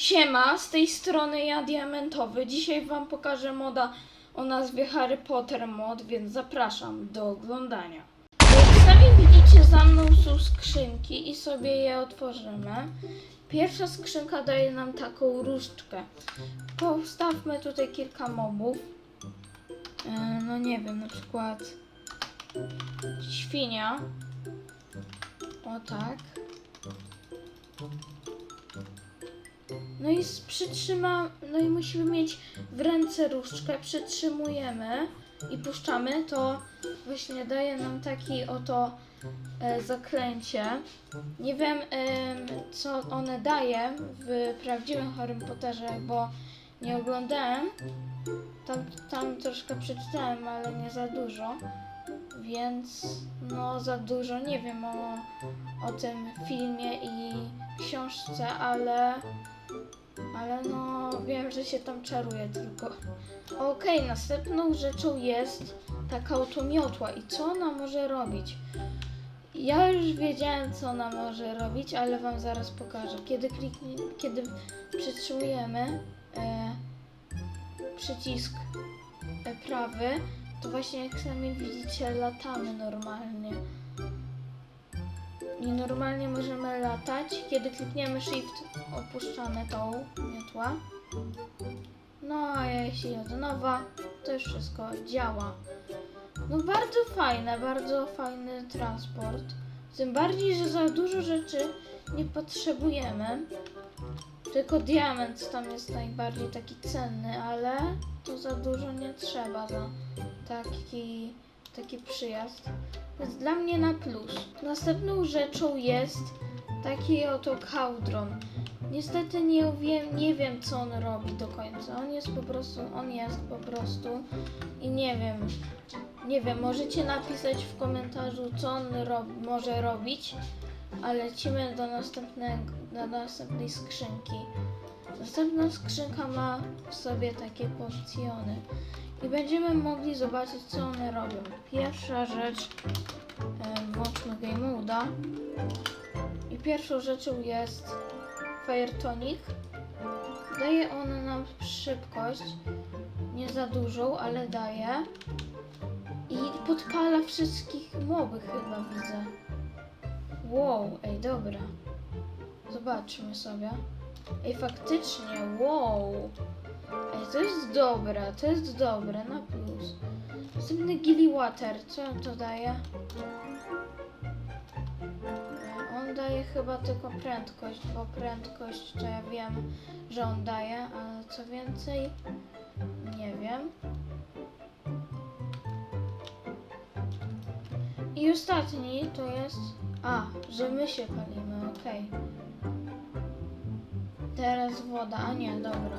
Siema, z tej strony ja Diamentowy. Dzisiaj wam pokażę moda o nazwie Harry Potter Mod, więc zapraszam do oglądania. Jak sami widzicie, za mną są skrzynki i sobie je otworzymy. Pierwsza skrzynka daje nam taką różdżkę. Postawmy tutaj kilka mobów. E, No nie wiem, na przykład świnia. O tak. No i s- przytrzyma, no i musimy mieć w ręce różdżkę, przytrzymujemy i puszczamy, to właśnie daje nam taki oto e, zaklęcie. Nie wiem em, co one daje w prawdziwym Harry Potterze, bo nie oglądałem. Tam, tam troszkę przeczytałem, ale nie za dużo. Więc no za dużo nie wiem o, o tym filmie i książce, ale ale no wiem, że się tam czaruje tylko. Okej, następną rzeczą jest taka oto miotła i co ona może robić? Ja już wiedziałem, co ona może robić, ale wam zaraz pokażę. Kiedy kliknie, kiedy przytrzymujemy e, przycisk e, prawy, to właśnie jak sami widzicie, latamy normalnie. I normalnie możemy latać. Kiedy klikniemy Shift, opuszczamy tą miotła. No a jeśli od nowa, to już wszystko działa. No bardzo fajne, bardzo fajny transport. Tym bardziej, że za dużo rzeczy nie potrzebujemy. Tylko diament tam jest najbardziej taki cenny, ale to za dużo nie trzeba za taki, taki przyjazd. Więc dla mnie na plus. Następną rzeczą jest taki oto kałdron. Niestety nie wiem, nie wiem co on robi do końca. On jest po prostu, on jest po prostu i nie wiem. Nie wiem, możecie napisać w komentarzu co on rob, może robić, a lecimy do następnego, do następnej skrzynki. Następna skrzynka ma w sobie takie pocjony i będziemy mogli zobaczyć co one robią. Pierwsza rzecz, włączmy Game Moda i pierwszą rzeczą jest Fire Tonic. Daje on nam szybkość, nie za dużą, ale daje i podpala wszystkich moby chyba widzę. Wow, ej dobra. Zobaczmy sobie. Ej, faktycznie, wow. To jest dobre, to jest dobre, na plus. Następny Gilly Water, co on to daje? On daje chyba tylko prędkość, bo prędkość to ja wiem, że on daje, ale co więcej, nie wiem. I ostatni to jest. A, że my się palimy, okej. Teraz woda, a nie, dobra.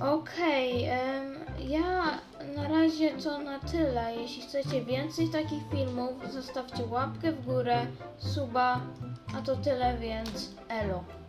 Okej, em, ja na razie to na tyle. Jeśli chcecie więcej takich filmów, zostawcie łapkę w górę, suba, a to tyle, więc elo.